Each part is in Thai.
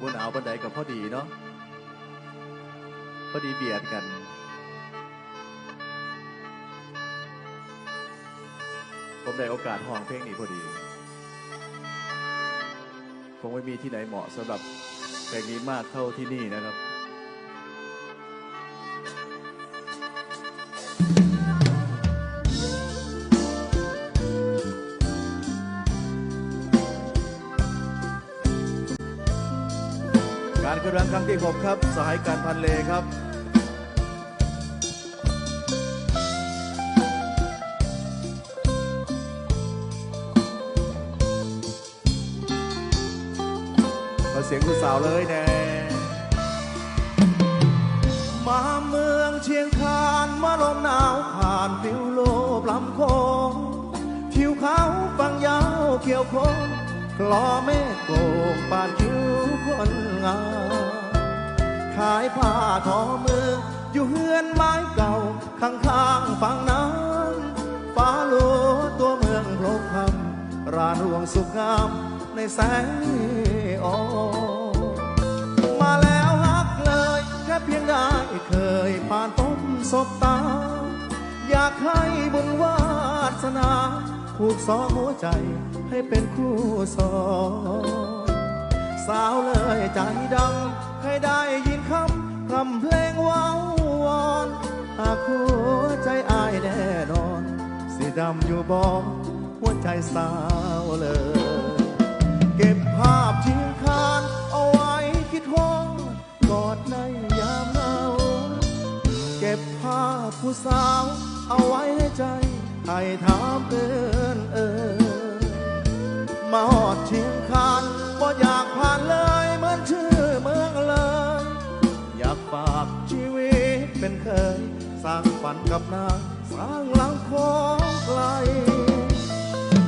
บนเอาวบันไดกับพอดีเนาะพอดีเบียดกัน ผมได้โอกาสห้องเพลงนี้พอดีคงไม่มีที่ไหนเหมาะสำหรับเพลงนี้มากเท่าที่นี่นะครับ การกระรังครั้งที่6ครับ สหายการพันเลครับมาเสียงคุณสาวเลยแน่มาเมืองเชียงคานมาลมหนาวผ่านผิวโลบลำโคงผิวขาวฟังยาวเขียวโคง ลอเมฆโกงปานคิ้วคนงามขายผ้าทอมือ อยู่เฮือนไม้เก่า ข้างๆฝั่งน้ำฟ้าโลตัวเมืองโพลกคำรานรวงสุขงาม ในแสงนีออนมาแล้วฮักเลย แค่เพียงได้เคยผ่านพบศบตา อยากให้บุญวาสนาผูกสองหัวใจ ให้เป็นคู่สองสาวเลยใจดำให้ได้ยินคำคำเพลงว้าวอนหากหัวใจอายแน่นอน สีดำอยู่บองหัวใจสาวเลย เก็บภาพทิ้งคานเอาไว้คิดห้องกอดในยามเหงาเก็บภาพผู้สาว เอาไว้ในใจไถ่ถามเกินเออ มาหอดเชียงคานบ่อยากผ่านเลยเหมือนชื่อเมืองเลย อยากฝากชีวิตเป็นเคย สร้างฝันกับนางสร้างหลังของไกล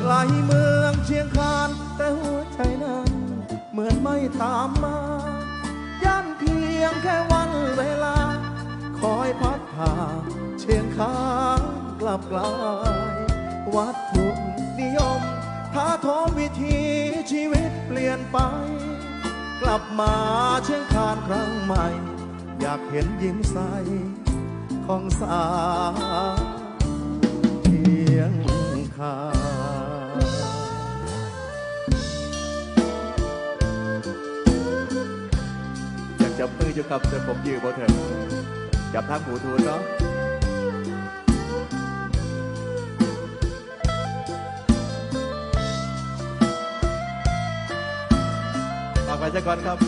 ไกลเมืองเชียงคานแต่หัวใจนั้น เหมือนไม่ตามมาย่านเพียงแค่วันเวลา คอยพัดพาเชียงคานกลับกลายวัตถุนิย มท้าทมวิถีชีวิตเปลี่ยนไป กลับมาเชียงคานครั้งใหม่ อยากเห็นยิ้มใสของสาวเชียงคานอยากจับมืออยู่ครับแต่ผมยืมบ่เถอะจับทางหูทูนเนาะ ฝากไว้ซะก่อนครับ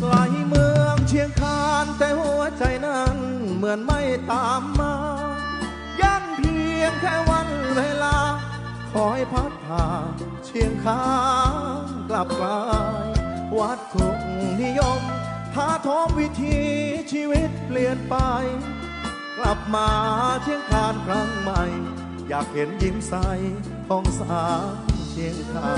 ไกลเมืองเชียงคานแต่หัวใจนั้นเหมือนไม่ตามมายันเพียงแค่วันเวลา คอยพัดผ่านเชียงคานกลับกลายวัดถุกนิยมท้าทอมวิถีชีวิตเปลี่ยนไป ลับมาเชียงคานครั้งใหม่ อยากเห็นยิ้มใสของสาวเชียงคาน